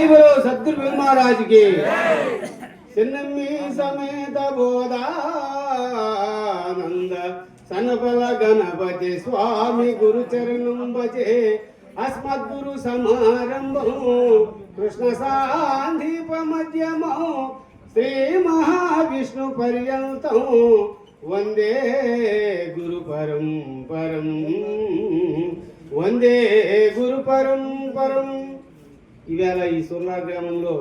జై బలో సద్గురు బ్రహ్మరాజుకి చిన్నమ్మి సమేత బోధానంద సనపల గణపతి స్వామి గురు చరణం భజే. అస్మద్గురు సమారంభము కృష్ణ సాందీప మధ్యమో. శ్రీ మహావిష్ణు పర్యంతం వందే గురు పరం పరం వందే గురు పరం పరం ఇవాళ ఈ సుర్లా గ్రామంలో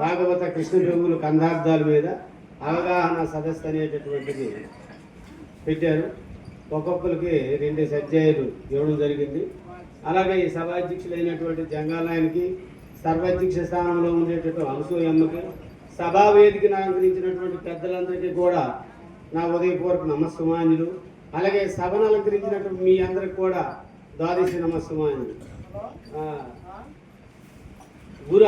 భాగవత కృష్ణ ప్రభువుల కందార్థాల మీద అవగాహన సదస్సు అనేటటువంటిది పెట్టారు. ఒక్కొక్కరికి రెండు అధ్యాయులు ఇవ్వడం జరిగింది. అలాగే ఈ సభాధ్యక్షులైనటువంటి జంగాలయానికి సర్వాధ్యక్ష స్థానంలో ఉండేటటువంటి అనసూయమ్మకి సభా వేదికను అలంకరించినటువంటి పెద్దలందరికీ కూడా నా ఉదయపూర్వక నమస్సుమాన్యులు. అలాగే సభను అలంకరించినటువంటి మీ అందరికి కూడా ద్వాదశి నమస్సుమాన్యులు. గురు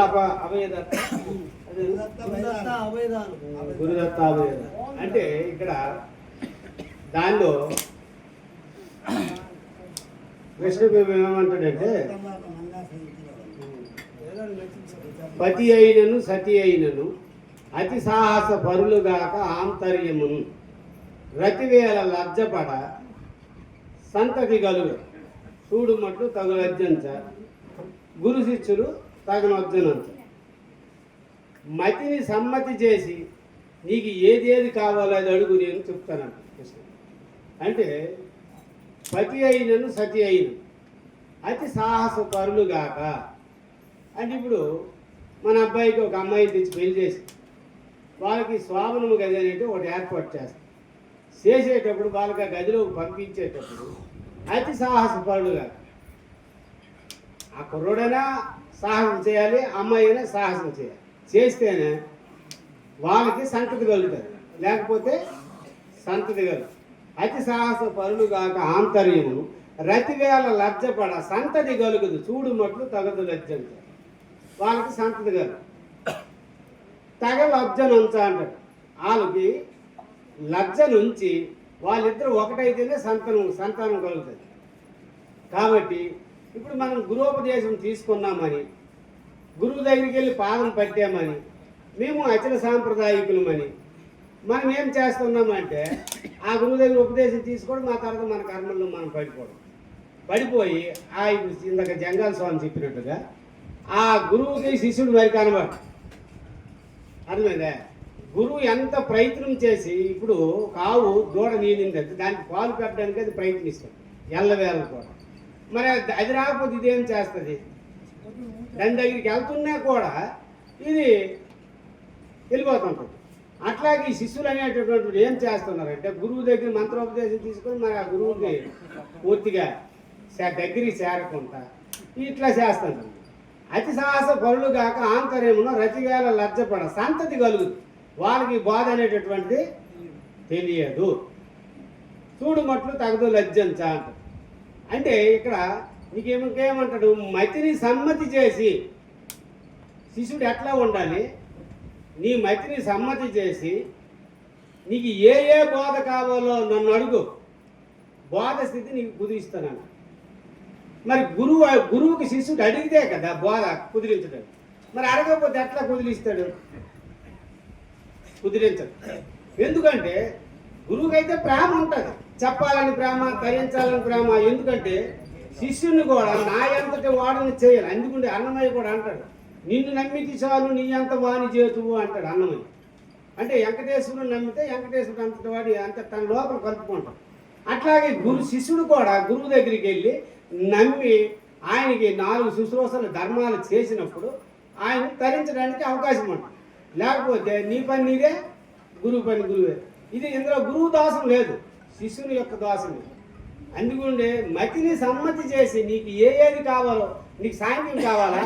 గురుదత్త అభయద. అంటే ఇక్కడ దానిలో కృష్ణ ఏమంటాడంటే పతి అయినను సతి అయినను అతి సాహస పరులుగాక ఆంతర్యమును రతివేల లజ్జపడ సంతతి గలుగు. చూడు మట్టు తగులజ్జంచ గురు శిష్యులు తగనొజ్జనంచ మతిని సమ్మతి చేసి నీకు ఏది ఏది కావాలో అది అడుగు నేను చెప్తాను అంటే పతి అయినను సతి అయిన. అతి సాహస పరులుగాక అంటే ఇప్పుడు మన అబ్బాయికి ఒక అమ్మాయిని తెచ్చి పెళ్ళి చేసి వాళ్ళకి స్వామనము గది అనేది ఒకటి ఏర్పాటు చేస్తాం. చేసేటప్పుడు వాళ్ళకి ఆ గదిలోకి పంపించేటప్పుడు అతి సాహసపరుడుగా ఆ కుర్రోడైనా సాహసం చేయాలి అమ్మాయి అయినా సాహసం చేయాలి. చేస్తేనే వాళ్ళకి సంతతి కలుగుతుంది. లేకపోతే సంతతి కలుగు అతి సాహస పరులు కాక ఆంతర్యము రతివేళ లజ్జపడ సంతతి కలుగుదు. చూడు మట్లు తగదు లజ్జంత. వాళ్ళకి సంతతి కలుగు తగ లబ్జ అంటాడు. వాళ్ళకి లజ్జ నుంచి వాళ్ళిద్దరు ఒకటైతేనే సంతానం సంతానం కలుగుతుంది. కాబట్టి ఇప్పుడు మనం గురుపదేశం తీసుకున్నామని గురువు దగ్గరికి వెళ్ళి పాదం పట్టామని మేము అచల సాంప్రదాయకులమని మనం ఏం చేస్తున్నామంటే ఆ గురువు దగ్గర ఉపదేశం తీసుకోవడం మా తర్వాత మన కర్మల్లో మనం పడిపోవడం. పడిపోయి ఆ ఇప్పుడు ఇందాక జంగాల స్వామి చెప్పినట్టుగా ఆ గురువుకి శిష్యుడు మరి కనబడు అర్థమైందా? గురువు ఎంత ప్రయత్నం చేసి ఇప్పుడు కావు దూడ నీలింది దానికి పాలు పెట్టడానికి అది ప్రయత్నిస్తాడు. ఎల్లవేళ కూడా. మరి అది- అది రాకపోతే ఇదేం చేస్తుంది? దాని దగ్గరికి వెళ్తున్నా కూడా ఇది వెళ్ళిపోతుంటుంది. అట్లాగే ఈ శిష్యులు అనేటటువంటి ఏం చేస్తున్నారంటే గురువు దగ్గర మంత్రోపదేశం తీసుకొని మరి ఆ గురువుకి పూర్తిగా దగ్గరికి చేరకుండా ఇట్లా చేస్తుంది అతి సాహస పరులు కాక ఆంతర్యమున రతివేల లజ్జపడ సంతతి కలుగుతుంది. వాళ్ళకి బాధ అనేటటువంటిది తెలియదు. చూడు మట్లు తగదు లజ్జంచ అంట. అంటే ఇక్కడ నీకేమంటాడు మతిని సమ్మతి చేసి శిష్యుడు ఎట్లా ఉండాలి? నీ మతిని సమ్మతి చేసి నీకు ఏ ఏ బోధ కావాలో నన్ను అడుగు. బోధ స్థితి నీకు కుదిరిస్తానన్న. మరి గురువు గురువుకి శిష్యుడు అడిగితే కదా బోధ కుదిరించడం. మరి అడగకపోతే ఎట్లా కుదిరిస్తాడు? కుదిరించదు ఎందుకంటే గురువుకైతే ప్రేమ ఉంటుంది. చెప్పాలని ప్రేమ తరించాలని ప్రేమ. ఎందుకంటే శిష్యుని కూడా నా ఎంతటి వాడని చేయాలి అందుకుంటే అన్నమయ్య కూడా అంటాడు నిన్ను నమ్మితి చాలు నీ అంత వాణి చేతువు అంటాడు అన్నమయ్య. అంటే వెంకటేశ్వరుని నమ్మితే వెంకటేశ్వరుడు అంతటి వాడి అంత తన లోపల కలుపుకుంటాం అట్లాగే గురు శిష్యుడు కూడా గురువు దగ్గరికి వెళ్ళి నమ్మి ఆయనకి నాలుగు శుశ్రూషలు ధర్మాలు చేసినప్పుడు ఆయన తరించడానికి అవకాశం ఉంటుంది. లేకపోతే నీ పని నీదే గురువు పని గురువే. ఇది ఇందులో గురువు దోషం లేదు శిష్యుని యొక్క దోషం అందుకుంటే అందుకుండే మతిని సమ్మతి చేసి నీకు ఏ ఏది కావాలో నీకు సాంఖ్యం కావాలా?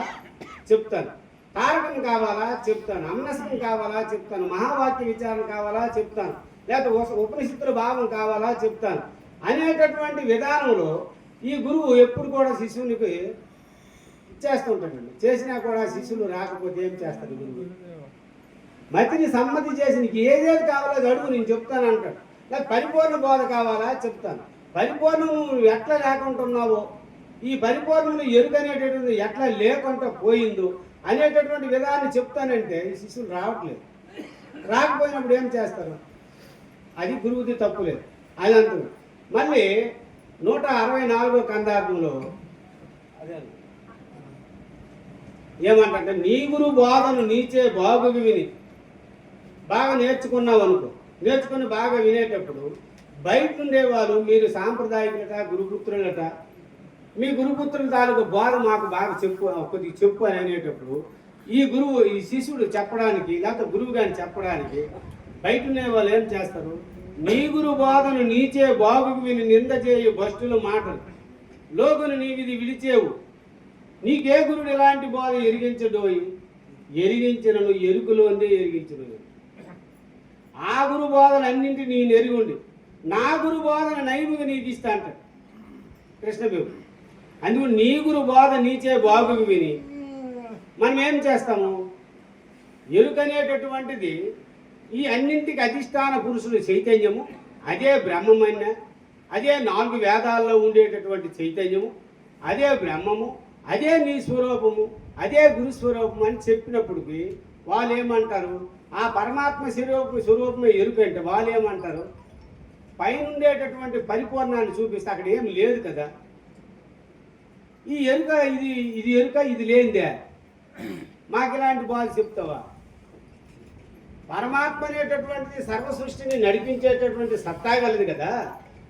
చెప్తాను. తారకం కావాలా? చెప్తాను. అన్నసం కావాలా? చెప్తాను. మహావాక్య విచారణ కావాలా? చెప్తాను. లేకపోతే ఉపనిషత్తుల భావం కావాలా? చెప్తాను. అనేటటువంటి విధానంలో ఈ గురువు ఎప్పుడు కూడా శిష్యునికి ఇచ్చేస్తుంటాడండి చేసినా కూడా శిష్యులు రాకపోతే ఏం చేస్తాడు గురువు? మతిని సమ్మతి చేసి నీకు ఏదేది కావాలో అడుగు నేను చెప్తాను అంటాడు. నాకు పరిపూర్ణ బోధ కావాలా చెప్తాను. పరిపూర్ణం నువ్వు ఎట్లా లేకుంటున్నావో ఈ పరిపూర్ణంలో ఎరుక అనేటటువంటి ఎట్లా లేకుండా పోయిందో అనేటటువంటి విధాన్ని చెప్తానంటే ఈ శిష్యులు రావట్లేదు. రాకపోయినప్పుడు ఏం చేస్తారు? అది గురువుది తప్పులేదు అది అంటుంది మళ్ళీ నూట అరవై నాలుగో కందార్థంలో అదే ఏమంటే నీ గురు బోధను నీచే బాగుకి విని బాగా నేర్చుకున్నావు అనుకో. నేర్చుకుని బాగా వినేటప్పుడు బయట ఉండేవారు మీరు సాంప్రదాయకులట గురుపుత్రులట. మీ గురుపుత్రుల తాలూకు బోధ మాకు బాగా చెప్పు కొద్దిగా చెప్పు అని అనేటప్పుడు ఈ గురువు ఈ శిష్యుడు చెప్పడానికి లేకపోతే గురువు గారిని చెప్పడానికి బయట ఉండే వాళ్ళు ఏం చేస్తారు? నీ గురు బోధను నీచే బాగుకు విని నింద చేయు భ్రష్టుల మాటలు. లోకును నీవిది విడిచేవు. నీకే గురుడు ఎలాంటి బోధ ఎరిగించడోయి? ఎరిగించినను ఎరుకులోనే ఎరిగించను ఆ గురు బోధన అన్నింటి నీ నెరుగుండి నా గురు బోధన నైముగా నీకు ఇస్తా అంటాడు. కృష్ణదేవుడు అందుకు నీ గురు బోధ నీచే బాగుకు విని మనం ఏం చేస్తాము ఎరుకనేటటువంటిది ఈ అన్నింటికి అధిష్టాన పురుషుడు చైతన్యము అదే బ్రహ్మమైన అదే నాలుగు వేదాల్లో ఉండేటటువంటి చైతన్యము అదే బ్రహ్మము అదే నీ స్వరూపము అదే గురు స్వరూపం అని చెప్పినప్పటికి వాళ్ళు ఏమంటారు? ఆ పరమాత్మ స్వరూప స్వరూపమే ఎరుకంటే వాళ్ళు ఏమంటారు? పైన ఉండేటటువంటి పరిపూర్ణాన్ని చూపిస్తే అక్కడ ఏం లేదు కదా. ఈ ఎరుక ఇది ఇది ఎరుక ఇది లేనిదే. మాకు ఇలాంటి బాధ చెప్తావా? పరమాత్మ అనేటటువంటిది సర్వ సృష్టిని నడిపించేటటువంటి సత్తా కలదు కదా.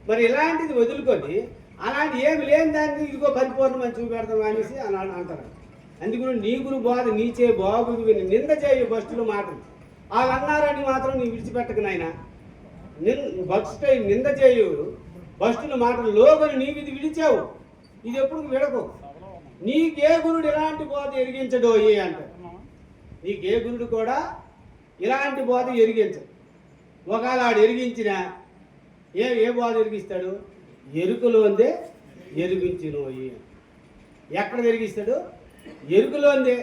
మరి ఇలాంటిది వదులుకొని అలాంటి ఏమి లేని దాన్ని ఇదిగో పరిపూర్ణమని చూపెడతాం అనేసి అలా అంటారు. అందుకని నీ గురు బాధ నీచే బాగుంది నింద చేయ భక్తులు మాటలు. వాళ్ళు అన్నారని మాత్రం నీ విడిచిపెట్టకు నాయన. నిన్ భక్తుడై నింద చేయు భక్తుల మాటలు లోబని ఇది విడిచావు. ఇది ఎప్పుడు విడకు. నీకే గురుడు ఇలాంటి బోధ ఎరిగించడోయి అంటారు నీకే గురుడు కూడా ఇలాంటి బోధ ఎరిగించడు. ఒకవేళ ఆడు ఎరిగించిన ఏ ఏ బోధ ఎరిగిస్తాడు? ఎరుకలోందే ఎరిగించినోయి. ఎక్కడ ఎరిగిస్తాడు? ఎరుకలోందే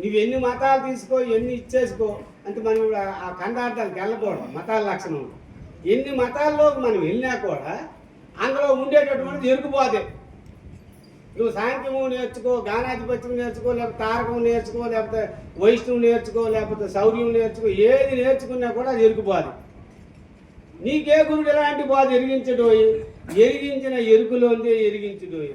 నువ్వు ఎన్ని మతాలు తీసుకో ఎన్ని ఇచ్చేసుకో అంటే మనం ఇప్పుడు ఆ- ఆ వెళ్ళకూడదు మతాల లక్షణం. ఎన్ని మతాల్లోకి మనం వెళ్ళినా కూడా అందులో ఉండేటటువంటి ఎరుకుపోదే. నువ్వు సాంఖ్యము నేర్చుకో గానాధిపత్యం నేర్చుకో లేకపోతే తారకం నేర్చుకో లేకపోతే వైష్ణవం నేర్చుకో లేకపోతే శౌర్యం నేర్చుకో ఏది నేర్చుకున్నా కూడా అది ఎరుకుపోదు. నీకే గురుడు ఎలాంటి బాధ ఎరిగించడోయి? ఎరిగించిన ఎరుకులోందే ఎరిగించడోయి.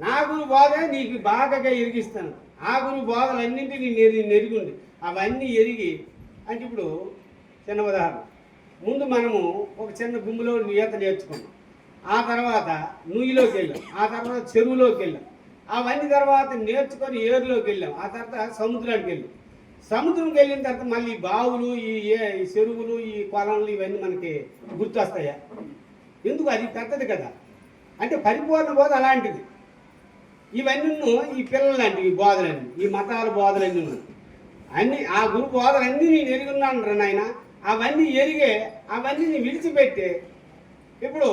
నా గురు బోధ నీకు బాగా ఎరిగిస్తాను. ఆ గురు బోధలన్నింటినీ నెరి నెరిగింది అవన్నీ ఎరిగి అంటే ఇప్పుడు చిన్న ఉదాహరణ. ముందు మనము ఒక చిన్న గుమ్మిలో ఈత నేర్చుకున్నాం ఆ తర్వాత నుయ్యిలోకి వెళ్ళాం. ఆ తర్వాత చెరువులోకి వెళ్ళాం. అవన్నీ తర్వాత నేర్చుకొని ఏరులోకి వెళ్ళాం. ఆ తర్వాత సముద్రానికి వెళ్ళాం. సముద్రంకి వెళ్ళిన తర్వాత మళ్ళీ బావులు ఈ ఏ- ఈ చెరువులు ఈ కొలంలు ఇవన్నీ మనకి గుర్తొస్తాయా? ఎందుకు? అది పెద్దది కదా. అంటే పరిపూర్ణ బోధ అలాంటిది. ఇవన్నీ ఈ పిల్లలు లాంటివి ఈ బోధలన్నీ ఈ మతాల బోధలన్నీ ఉన్నాయి. అన్ని ఆ గురు బోధలన్నీ నేను ఎరుగున్నాను రా నాయన. అవన్నీ ఎరిగే అవన్నీ నేను విడిచిపెట్టే. ఇప్పుడు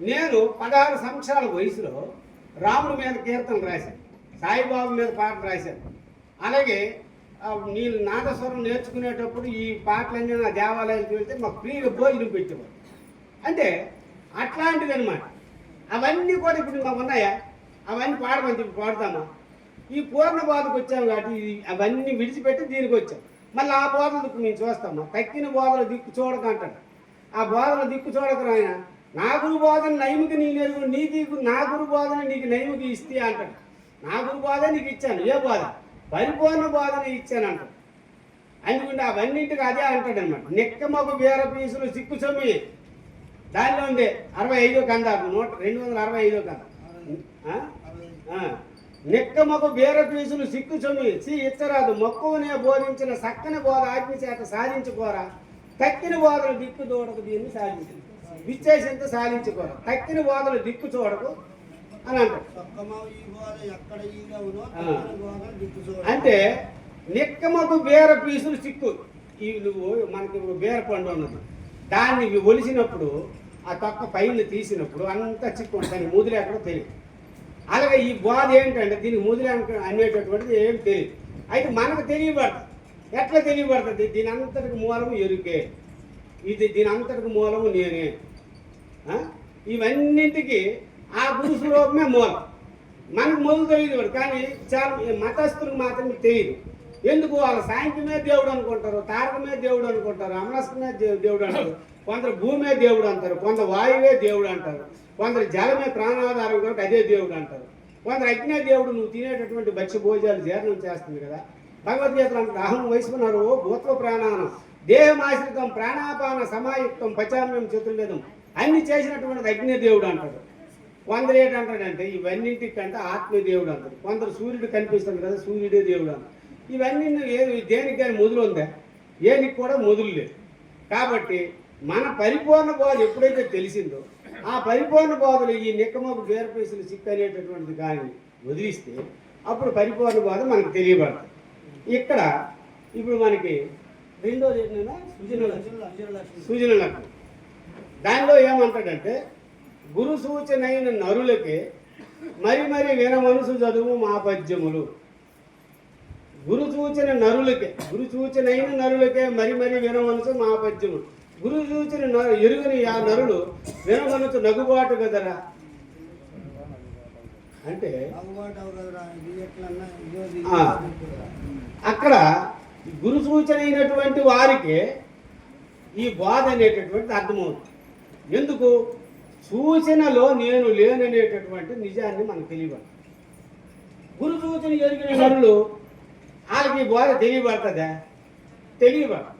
నేను పదహారు సంవత్సరాల వయసులో రాముడి మీద కీర్తనలు రాశాను. సాయిబాబు మీద పాట రాశాను. అలాగే నీళ్ళు నేను నాదస్వరం నేర్చుకునేటప్పుడు ఈ పాటలన్నీ నా దేవాలయానికి వెళ్తే మాకు ఫ్రీగా భోజనం పెట్టేవారు. అంటే అట్లాంటిది అనమాట అవన్నీ కూడా ఇప్పుడు మాకు ఉన్నాయా? అవన్నీ పాడమని చెప్పి పాడుతాను. ఈ పూర్ణ బోధకు వచ్చాము కాబట్టి ఇది అవన్నీ విడిచిపెట్టి దీనికి వచ్చాం. మళ్ళీ ఆ బోధన దిక్కు మేము చూస్తాము. తక్కిన బోధన దిక్కు చూడక అంటాడు. ఆ బోధన దిక్కు చూడక నా గురు బోధన నయముకి నీ నెరుగు నీకు నా గురు బోధన నీకు నయముకి ఇస్తే అంటాడు. నా గురు బోధ నీకు ఇచ్చాను ఏ బోధ? పరిపూర్ణ బోధన ఇచ్చాను అంటాడు. అందుకుంటే అవన్నింటికి అదే అంటాడు అనమాట నెక్కమొక వేర పీసులు సిక్కు సొమ్మి. దానిలో ఉండే అరవై ఐదో కందారు నూట రెండు వందల అరవై ఐదో కంద నిక్కమకు బీర పీసులు సిక్కు సొమ్మి సి ఇచ్చరాదు. మక్కువనే బోధించిన సక్కని బోధ ఆజ్ఞ చేత సాధించుకోరా. తక్కిన బోధలు దిక్కు చూడకు దీన్ని సాధించు. విచ్చేసేంత సాధించుకోరా. తక్కిన బోధలు దిక్కు చూడకు అని అంటారు. ఈ గోడ ఎక్కడ దిక్కు అంటే నిక్కమకు బీర పీసులు సిక్కు. ఈ నువ్వు మనకి ఇప్పుడు బీర పండు ఉన్నది దాన్ని ఇవి ఒలిసినప్పుడు ఆ తొక్క పైన తీసినప్పుడు అంతా చిక్కు ఉంటుంది. దాని ముదిరి తెలియదు. అలాగే ఈ బాధ ఏంటంటే దీనికి ముదిరి అనేటటువంటిది ఏం తెలియదు అయితే మనకు తెలియబడుతుంది ఎట్లా తెలియబడుతుంది? దీని అంతటికి మూలము ఎరుకే. ఇది దీని అంతటికి మూలము నేనే. ఇవన్నింటికి ఆ గురు రూపమే మూలం. మనకు మొదలు తెలియదు కానీ చాలా మతస్థులకు మాత్రం తెలియదు ఎందుకు? వాళ్ళ సాయంత్రమే దేవుడు అనుకుంటారు తారకమే దేవుడు అనుకుంటారు అమరస్కమే దేవుడు అంటారు కొందరు భూమే దేవుడు అంటారు కొందరు వాయువే దేవుడు అంటారు కొందరు జలమే ప్రాణాధారం కాబట్టి అదే దేవుడు అంటారు. కొందరు అగ్నే దేవుడు నువ్వు తినేటటువంటి భక్ష్య భోజనాలు జీర్ణం చేస్తుంది కదా. భగవద్గీతలు అంటే అహం వయసుకున్నారు భూత్వ ప్రాణానం దేహమాశ్రితం ప్రాణాపాన సమాయుక్తం పచామ్యం చతుర్వేదం అన్ని చేసినటువంటి అగ్ని దేవుడు అంటాడు కొందరు ఏంటంటాడంటే ఇవన్నింటికంటే ఆత్మదేవుడు అంటారు. కొందరు సూర్యుడు కనిపిస్తుంది కదా సూర్యుడే దేవుడు అంటారు. ఇవన్నీ ఏ దేనికి కానీ మొదలు ఉందా? ఏనికి కూడా మొదలు లేదు. కాబట్టి మన పరిపూర్ణ బోధ ఎప్పుడైతే తెలిసిందో ఆ పరిపూర్ణ బోధలు ఈ నిక్కమకు బేరపేసులు సిక్ అనేటటువంటిది కానీ వదిలిస్తే అప్పుడు పరిపూర్ణ బోధ మనకు తెలియబడుతుంది. ఇక్కడ ఇప్పుడు మనకి రెండోది ఏంటంటే సృజన సూచన లక్షణం. దానిలో ఏమంటాడంటే గురు సూచనైన నరులకి మరి మరి వినమనుసు చదువు మాపద్యములు. గురు సూచన నరులకే గురు సూచనైన నరులకే మరి మరి వినమనుసు మాపద్యములు. గురువు పద్యములు గురు సూచన ఎరుగని ఆ నరులు విన నగుబాటు కదరా. అంటే అక్కడ గురు సూచన అయినటువంటి వారికి ఈ బాధ అనేటటువంటిది అర్థమవుతుంది. ఎందుకు? సూచనలో నేను లేననేటటువంటి నిజాన్ని మనకు తెలియబడదు. గురు సూచన జరిగిన నరులు వాళ్ళకి ఈ బోధ తెలియబడుతుందా? తెలియబడదు.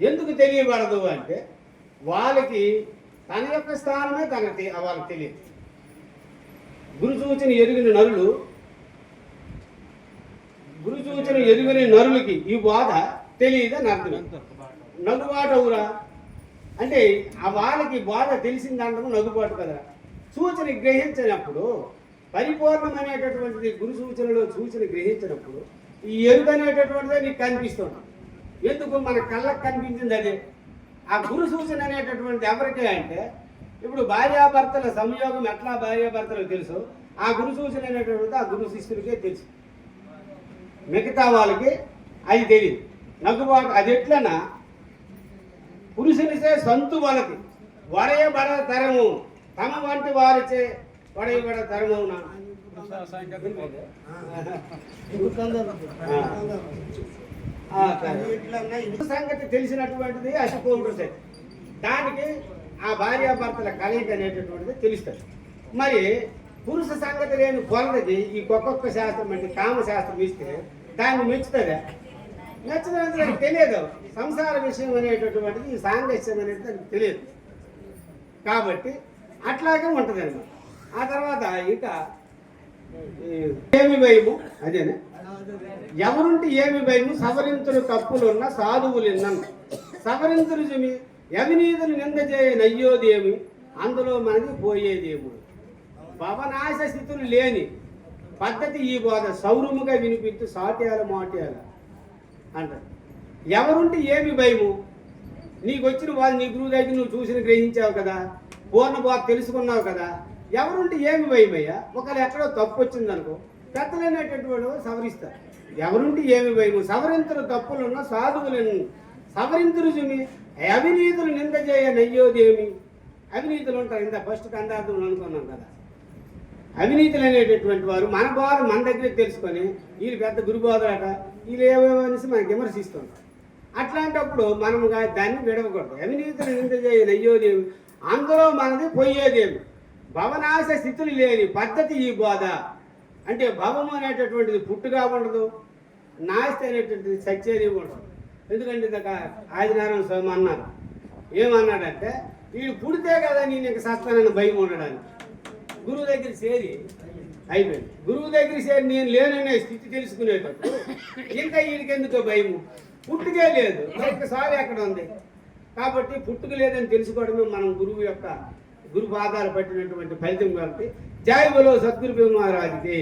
ఎందుకు తెలియబడదు అంటే వాళ్ళకి తన యొక్క స్థానమే తన వాళ్ళకి తెలియదు. గురు సూచన ఎరిగిన నరులు గురు సూచన ఎరుగని నరులకి ఈ బాధ తెలియదని అర్థం నగుబాటవురా అంటే ఆ వాళ్ళకి బాధ తెలిసిన దాంట్లో నగుబాటు కదా. సూచన గ్రహించినప్పుడు పరిపూర్ణమైనటువంటిది గురు సూచనలో సూచన గ్రహించినప్పుడు ఈ ఎరుగనేటటువంటిదే నీకు కనిపిస్తుంది ఎందుకు మన కళ్ళకు కనిపించింది అదే? ఆ గురు సూచన అనేటటువంటి ఎవరికే అంటే ఇప్పుడు భార్యాభర్తల సంయోగం ఎట్లా భార్యాభర్తలకు తెలుసు? ఆ గురు సూచన అనేటటువంటిది ఆ గురు శిష్యుడికే తెలుసు. మిగతా వాళ్ళకి అది తెలియదు నగ్గుబాటు అది ఎట్లనా? పురుషునిచే సంతు వాళ్ళకి. వడయ బడ తరము. తమ వంటి వారిచే వడయ బడ తరమునా ఆ, సంగతి తెలిసినటువంటిది అశుభ్రుడు దానికి ఆ భార్యాభర్తల కలయిక అనేటటువంటిది తెలుస్తుంది మరి పురుష సంగతి లేని కొలది ఈ ఒక్కొక్క శాస్త్రం అంటే కామ శాస్త్రం ఇస్తే దాన్ని మెచ్చుతుందా మెచ్చదంటే నాకు తెలియదు. సంసార విషయం అనేటటువంటిది ఈ సాంగత్యం అనేది దానికి తెలియదు. కాబట్టి అట్లాగే ఉంటుంది అన్నమాట ఆ తర్వాత ఇక ఏమి భయము? అదేనే? ఎవరుంటే ఏమి భయము? సవరింతులు తప్పులున్న సాధువులిన్నను సవరింతులు చెమి అవినీతులు నింద చేయ నయ్యోదేమి అందులో మనది పోయేదేము భవనాశ స్థితులు లేని పద్ధతి ఈ బోధ. సౌరముగా వినిపించు సాట్యాల మాట్యాల. అంటారు. ఎవరుంటే ఏమి భయము? నీకు వచ్చిన వాళ్ళు నీ గురువు దగ్గర నువ్వు చూసిన గ్రహించావు కదా. పూర్ణ బోధ తెలుసుకున్నావు కదా. ఎవరుంటే ఏమి భయమయ్యా? ఒకవేళ ఎక్కడో తప్పు వచ్చిందనుకో పెద్దలైనటువంటి వాడు సవరిస్తారు. ఎవరుంటే ఏమి భయము? సవరింతులు తప్పులున్న సాధువులను సవరింతులు జుమి అవినీతులు నింద చేయ నయ్యోదేమి? అవినీతులు ఉంటారు. ఇంత ఫస్ట్ కందార్థములు అనుకున్నాం కదా. అవినీతులు అనేటటువంటి వారు మన బాధ మన దగ్గర తెలుసుకొని వీళ్ళు పెద్ద గురుబోధరాట వీళ్ళు ఏమేమో అనేసి మనకి విమర్శిస్తుంటారు. అట్లాంటప్పుడు మనం దాన్ని విడవకూడదు. అవినీతులు నింద చేయని అయ్యోదేమి అందులో మనది పోయేదేమి? భవనాశ స్థితులు లేని పద్ధతి ఈ బోధ. అంటే భవము అనేటటువంటిది పుట్టుగా ఉండదు నాస్తి అనేటువంటిది సత్యేది ఉండదు. ఎందుకంటే ఇందాక ఆదినారాయణ స్వామి అన్నారు. ఏమన్నాడంటే వీడు పుడితే కదా నేను ఇంక సస్తానని భయం ఉండడానికి. గురువు దగ్గర చేరి అయిపోయింది. గురువు దగ్గర చేరి నేను లేననే స్థితి తెలుసుకునేటప్పుడు ఇంకా వీడికి భయము పుట్టుకే లేదు. మరి సారి ఎక్కడ ఉంది. కాబట్టి పుట్టుక లేదని తెలుసుకోవడమే మనం గురువు యొక్క గురు పాదాలు పట్టినటువంటి ఫలితం కాబట్టి జై బలో సద్గురు మహారాజుకి.